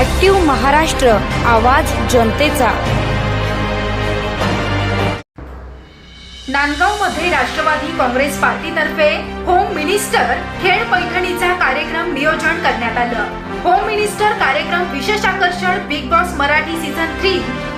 Active Maharashtra आवाज जनतेचा. नांदगावमध्ये राष्ट्रवादी काँग्रेस पार्टीतर्फे होम मिनिस्टर खेळ पैठणीचा कार्यक्रम नियोजन करण्यात आलं. होम मिनिस्टर कार्यक्रम विशेष आकर्षण Bigg Boss Marathi season three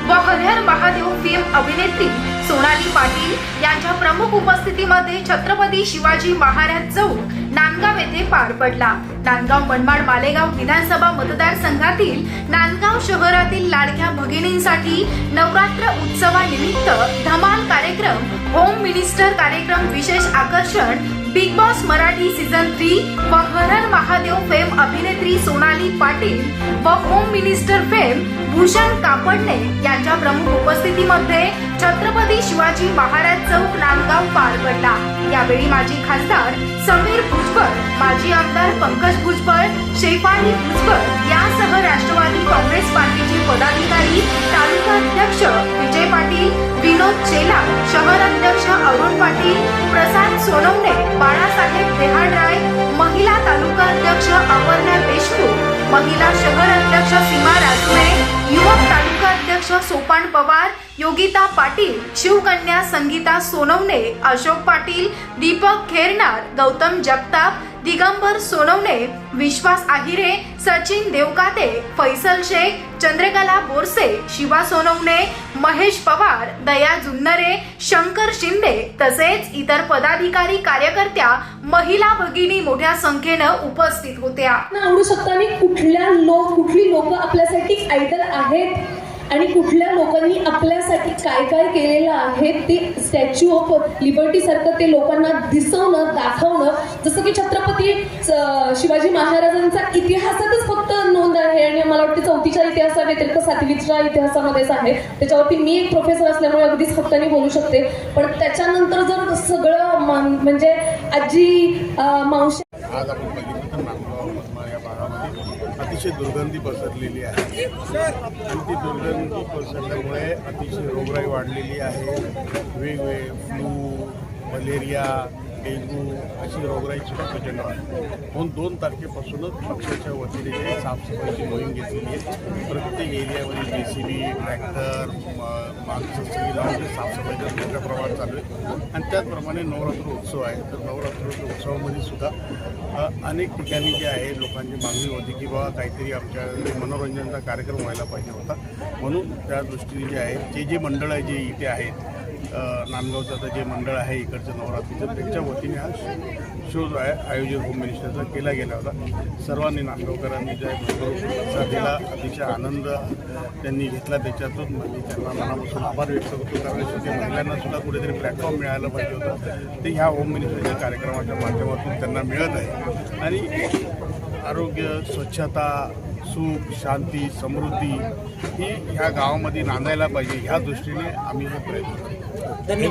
व हरिहर महादेव फिल्म अभिनेत्री सोनाली पाटील यांच्या प्रमुख उपस्थितीमध्ये छत्रपती शिवाजी महाराज चौक नांदगाव येथे पार पडला. नांदगाव मनमाड मालेगाव विधानसभा मतदारसंघातील नांदगाव शहरातील लाडक्या भगिनींसाठी नवरात्र उत्सवानिमित्त धमाल कार्यक्रम होम मिनिस्टर कार्यक्रम विशेष आकर्षण Bigg Boss Marathi season three व हरण महादेव फेम अभिनेत्री सोनाली पाटील व home minister fame Bhushan Kapadne यांच्या प्रमुख उपस्थितीमध्ये शिवाजी महाराज चौक नांदगाव पार पडला यावेळी माजी खासदार समीर भुजबळ माजी आमदार पंकज भुजबळ शेफाली भुजबळ यासह राष्ट्रवादी काँग्रेस पार्टीचे पदाधिकारी तालुका अध्यक्ष विजय पाटील विनोद चेला शहर अध्यक्ष अरुण पाटील प्रसाद सोनवणे बाळासाहेब देहाडराय महिला तालुका अध्यक्ष अपर्णा देशमुख महिला शहर अध्यक्ष पवार योगिता पाटील शिवकन्या संगीता सोनवणे अशोक पाटील दीपक खेरनार गौतम जगताप दिगंबर सोनवणे विश्वास आहिरे सचिन देवकाते फैसल शेख चंद्रकला बोरसे शिवा सोनवणे महेश पवार दया जुन्नरे शंकर शिंदे तसेच इतर पदाधिकारी कार्यकर्त्या महिला भगिनी मोठ्या संख्येनं उपस्थित होत्या. आवडू शकता कुठल्या लोक कुठली लोक आपल्यासाठी आयडल आहेत? आणि कुठल्या लोकांनी आपल्यासाठी काय काय केलेलं आहे ते स्टॅच्यू ऑफ लिबर्टी सारखं ते लोकांना दिसवणं दाखवणं. जसं की छत्रपती शिवाजी महाराजांचा इतिहासातच फक्त नोंद आहे आणि मला वाटतं चौथीच्या इतिहासाव्यतिरिक्त सातवीच्या इतिहासामध्येच आहे. त्याच्यावरती मी एक प्रोफेसर असल्यामुळे अगदीच हक्काने बोलू शकते. पण त्याच्यानंतर जर सगळं म्हणजे आजी अं, मावशी आज नांदगाव यवतमाळ या भागामध्ये अतिशय दुर्गंधी पसरलेली आहे. आणि ती दुर्गंधी पसरल्यामुळे अतिशय रोगराई वाढलेली आहे. वेगवेगळे फ्लू मलेरिया डेंग्यू अशी रोगराई प्रचंड म्हणून दोन तारखेपासूनच पक्षाच्या वतीने जे साफसफाईची मोहीम घेतलेली आहे. प्रत्येक एरियामध्ये जे सी बी ट्रॅक्टर माणसं सगळी लावून ते साफसफाईचं मोठ्या प्रमाणात चालू आहे. आणि त्याचप्रमाणे नवरात्र उत्सव आहे. तर नवरात्र उत्सवामध्ये सुद्धा अनेक ठिकाणी जे आहे लोकांची मागणी होती की बाबा काहीतरी आमच्या मनोरंजनाचा कार्यक्रम व्हायला पाहिजे होता. म्हणून त्या दृष्टीने जे आहे जे जे मंडळ आहे जे इथे आहेत नांदगावचं आता जे मंडळ आहे इकडचं नवरात्रीचं त्यांच्या वतीने हा शो जो आहे आयोजित होम मिनिस्टरचा केला गेला होता. सर्वांनी नांदगावकरांनी जे आहे दिला अतिशय आनंद त्यांनी घेतला त्याच्यातून. म्हणजे त्यांना मनापासून आभार व्यक्त करतो कारण शेवटी महिलांना सुद्धा कुठेतरी प्लॅटफॉर्म मिळायला पाहिजे होतं. ते ह्या होम मिनिस्टरच्या कार्यक्रमाच्या माध्यमातून त्यांना मिळत आहे. आणि आरोग्य स्वच्छता सुख शांती समृद्धी ही ह्या गावामध्ये नांदायला पाहिजे ह्या दृष्टीने आम्ही हे प्रयत्न करतो.